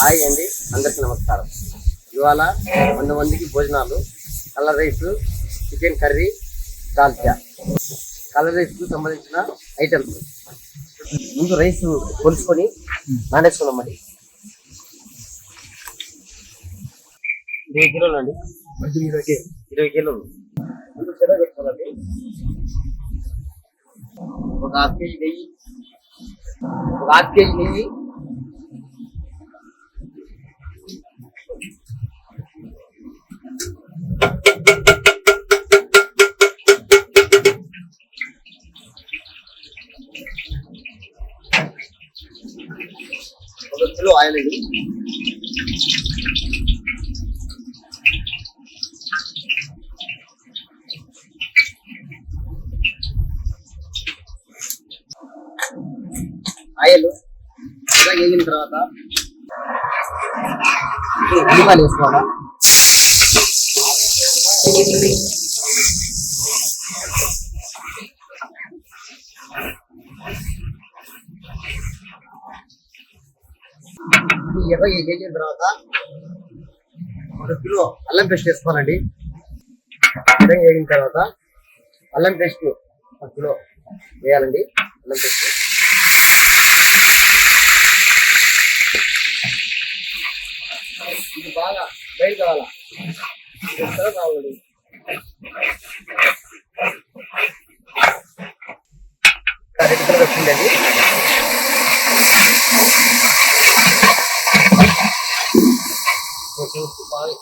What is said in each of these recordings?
Hi అండి అందరికీ నమస్కారం. ఇవాళ వంద మందికి భోజనాలు colour rice chicken curry dalcha. Colour రైస్కు సంబంధించిన ఐటమ్స్. ముందు రైస్ కొలుసుకొని నానేసుకున్నామండి ఇరవై కిలోలు అండి. ఇరవై ఇరవై కిలోలు. ముందు చెర పెట్టుకోవాలండి. ఒక హాఫ్ కేజీ నెయ్యి. ఒక హాఫ్ కేజీ నెయ్యి. ఒక ఆయన ఆయలు ఇలా వేగిన తర్వాత ఉల్లిపాయలు వేసుకోవాలా? ఇరవై కేజీల తర్వాత ఒక కిలో అల్లం పేస్ట్ వేసుకోవాలండి. ఎర్ర వేగిన తర్వాత అల్లం పేస్ట్ ఒక కిలో వేయాలండి. అల్లం పేస్ట్. ఇది బాగా బయట కావాలా? కావాలండి? ఎక్కడ వచ్చిందండి కొంచెం ఉప్పు బాగా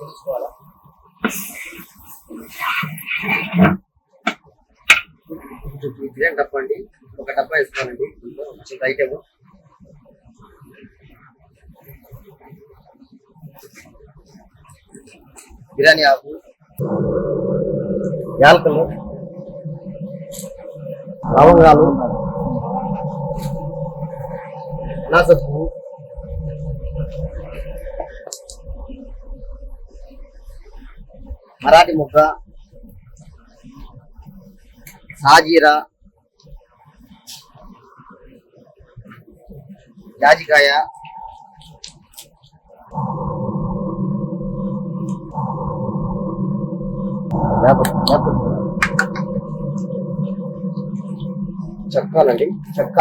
వేసుకోవాలా బిర్యానీ డబ్బా అండి. ఒక డబ్బా వేసుకోవాలండి. చిన్న ఐటమ్ బిర్యానీ ఆకు. యాలకలు. లవంగాలు. అనాసపు మరాఠీ ముగ్గ సాజీరా జాజికాయ చెక్కాలండి. చెక్క.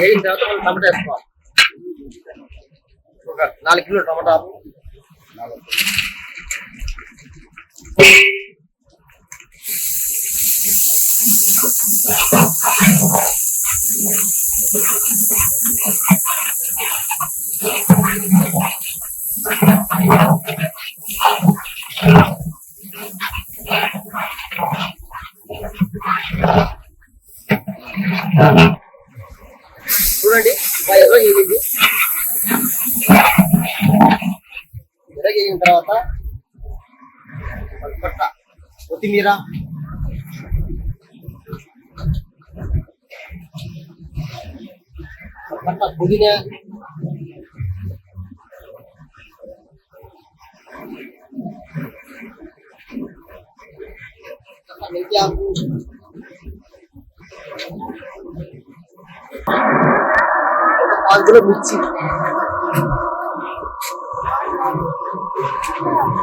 వేగిన తర్వాత మనం టమాటా వేసుకోవాలి ఒక నాలుగు కిలో టమాటాలు చూడండి తర్వాత పట్ట కొత్తిమీర పట్ట పుదీనా మెంతి ఆకు అందులో మిర్చి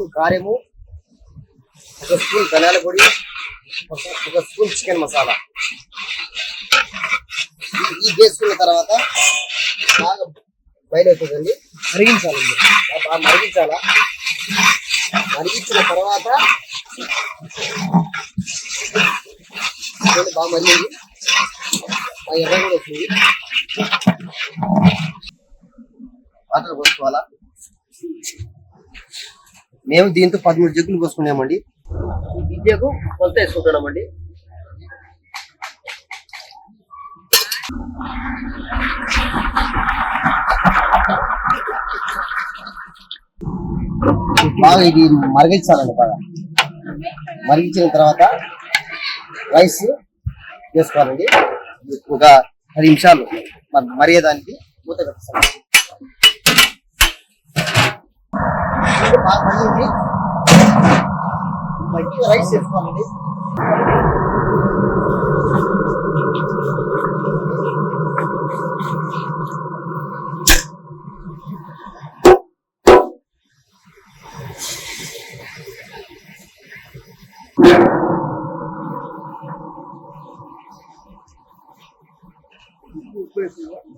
Spoon కారము ఒక స్పూన్ ధనియాల పొడి ఒక స్పూన్ చికెన్ మసాలా. ఈ- ఈ వేసుకున్న తర్వాత బాగా బయలుదేరుతుందండి మరిగించాలండి బాగా మరిగించాలా? మరిగించిన తర్వాత బాగా మరిగింది. బాగా ఎర్ర కూడా వచ్చింది. వాటర్ పోసుకోవాలా? మేము దీంతో పదమూడు జగ్గులు పోసుకున్నామండి. విద్యకు కొలత వేసుకుంటున్నామండి. బాగా ఇది మరిగించాలండి బాగా. మరిగించిన తర్వాత రైస్ వేసుకోవాలండి. ఒక పది నిమిషాలు మరి మరిగేదానికి మూత కట్టిస్తాం బాగా మరిగింది మగ్గిన రైస్ వేసుకోవాలండి ఉప్పు వేసుకోవాలి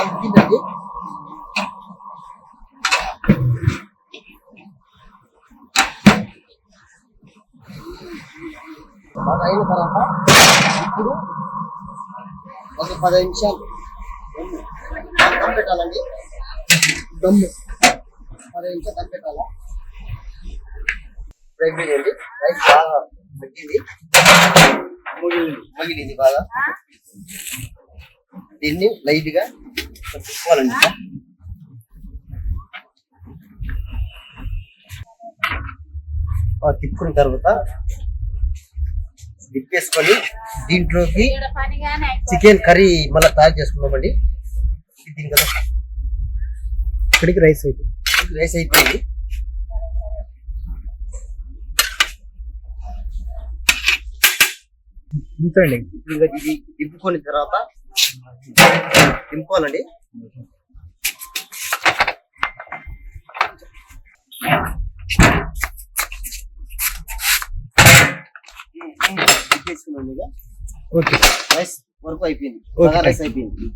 ఉడికిందండి బాగా అయిన తర్వాత ఇప్పుడు ఒక పదహైదు నిమిషాలు. దమ్ పెట్టాలండి. దమ్ పదహైదు నిమిషాలు దమ్ పెట్టాలా? ఫ్రై అయిపోయిందండి రైస్ బాగా మగ్గింది మగిలింది. మగిలింది బాగా. దీన్ని లైట్గా తిప్పుకోవాలండి. ఆ తిప్పుకున్న తర్వాత తిప్పేసుకొని దీంట్లోకి చికెన్ కర్రీ మళ్ళీ తయారు చేసుకున్నామండి దీని కదా ఇక్కడికి రైస్ అయితే. రైస్ అయిపోయింది. ఉంచండి ఇప్పుడు ఇంకా ఇది దింపుకున్న తర్వాత దింపుకోవాలండి. ఓకే. రైస్ వరకు అయిపోయింది. రైస్ అయిపోయింది.